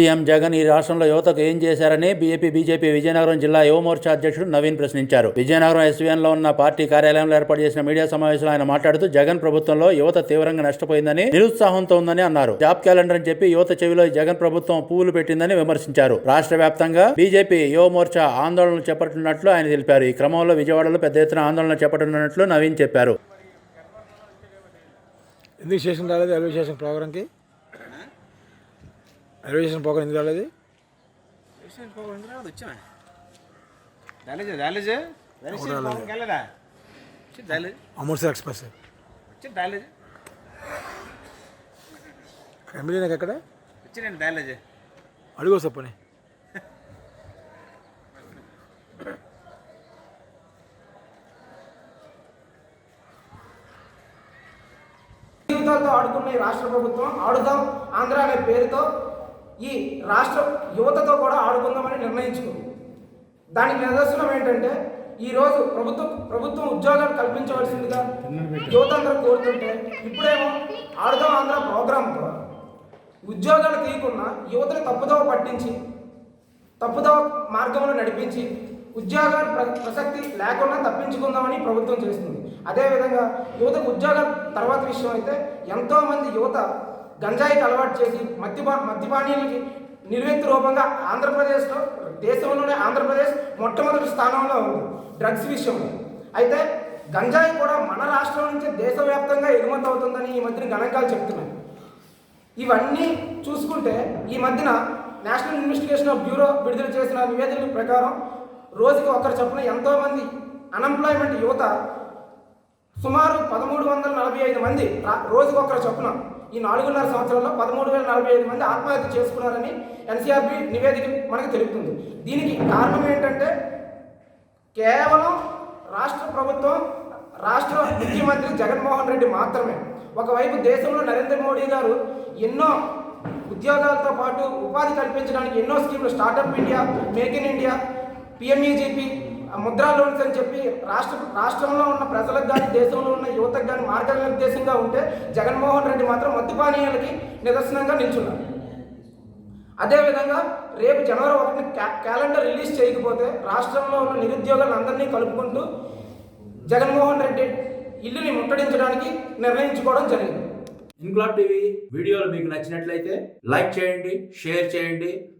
CM Jagan ఈ రాష్ట్రంలో యువతకు ఏం చేశారని బీఏపీ బీజేపీ విజయనగరం జిల్లా యువమోర్చా అధ్యక్షుడు నవీన్ ప్రశ్నించారు. విజయనగరం ఎస్వీఎన్లో ఉన్న పార్టీ కార్యాలయంలో ఏర్పాటు చేసిన మీడియా సమావేశంలో ఆయన మాట్లాడుతూ జగన్ ప్రభుత్వంలో యువత తీవ్రంగా నష్టపోయిందని నిరుత్సాహంతో ఉందని అన్నారు. జాబ్ క్యాలెండర్ అని చెప్పి యువత చెవిలో జగన్ ప్రభుత్వం పువ్వులు పెట్టిందని విమర్శించారు. రాష్ట్ర వ్యాప్తంగా బీజేపీ యువమోర్చా ఆందోళనలు చేపట్టినట్లు ఆయన తెలిపారు. ఈ క్రమంలో విజయవాడలో పెద్ద ఎత్తున ఆందోళన చేపట్టనున్నట్లు నవీన్ చెప్పారు. ఎందుకు స్టేషన్ రాలేదు రైల్వే స్టేషన్ ప్రోగ్రామ్కి రైల్వే స్టేషన్ ప్రోగ్రామ్ ఎందుకు రాలేదు? అమృత్సర్ ఎక్స్ప్రెస్. ఎమ్మెల్యే నాకు ఎక్కడ? అడుగు చెప్పని జీవితాలతో ఆడుకున్న ఈ రాష్ట్ర ప్రభుత్వం ఆడుదాం ఆంధ్ర అనే పేరుతో ఈ రాష్ట్ర యువతతో కూడా ఆడుకుందామని నిర్ణయించుకుంది దానికి నిదర్శనం ఏంటంటే ఈరోజు ప్రభుత్వం ప్రభుత్వం ఉద్యోగాలు కల్పించవలసిందిగా యువత అందరూ కోరుతుంటే ఇప్పుడేమో ఆడదాం ఆంధ్ర ప్రోగ్రాంతో ఉద్యోగాలు తీయకుండా యువతను తప్పుదోవ పట్టించి తప్పుదోవ మార్గంలో నడిపించి ఉద్యోగాల ప్ర- ప్రసక్తి లేకుండా తప్పించుకుందామని ప్రభుత్వం చేస్తుంది. అదేవిధంగా యువతకు ఉద్యోగాల తర్వాత విషయం అయితే ఎంతోమంది యువత గంజాయికి అలవాటు చేసి మద్యపా మద్యపానీయులకి నిలువెత్తు రూపంగా ఆంధ్రప్రదేశ్లో దేశంలోనే ఆంధ్రప్రదేశ్ మొట్టమొదటి స్థానంలో ఉంది డ్రగ్స్ విషయంలో. అయితే గంజాయి కూడా మన రాష్ట్రం నుంచి దేశవ్యాప్తంగా ఎగుమతి అవుతుందని ఈ మధ్యన గణాంకాలు చెప్తున్నాయి. ఇవన్నీ చూసుకుంటే ఈ మధ్యన నేషనల్ ఇన్వెస్టిగేషన్ ఆఫ్ బ్యూరో విడుదల చేసిన నివేదికల ప్రకారం రోజుకి ఒకరు చొప్పున ఎంతోమంది అన్ఎంప్లాయ్మెంట్ యువత సుమారు పదమూడు వందల నలభై ఐదు మంది రా- రోజుకి చొప్పున ఈ నాలుగున్నర సంవత్సరాల్లో పదమూడు వేల నలభై ఐదు మంది ఆత్మహత్య చేసుకున్నారని ఎన్సీఆర్బి నివేదిక మనకు తెలుపుతుంది. దీనికి కారణం ఏంటంటే కేవలం రాష్ట్ర ప్రభుత్వం రాష్ట్ర ముఖ్యమంత్రి జగన్మోహన్ రెడ్డి మాత్రమే. ఒకవైపు దేశంలో నరేంద్ర మోడీ గారు ఎన్నో ఉద్యోగాలతో పాటు ఉపాధి కల్పించడానికి ఎన్నో స్కీములు startup India make in India PMEGP Mudra loans అని చెప్పి రాష్ట్ర రాష్ట్రంలో ఉన్న ప్రజలకు కానీ దేశంలో ఉన్న యువతకు కానీ మార్గనిర్దేశంగా ఉంటే జగన్మోహన్ రెడ్డి మాత్రం మద్యపానీయాలకి నిదర్శనంగా నిల్చున్నారు. అదేవిధంగా రేపు జనవరి ఒకటిని క్యా- క్యాలెండర్ రిలీజ్ చేయకపోతే రాష్ట్రంలో ఉన్న నిరుద్యోగులను అందరినీ కలుపుకుంటూ జగన్మోహన్ రెడ్డి ఇల్లుని ముట్టడించడానికి నిర్ణయించుకోవడం జరిగింది. ఇంక్లాబ్ టీవీ వీడియోలు మీకు నచ్చినట్లయితే లైక్ చేయండి షేర్ చేయండి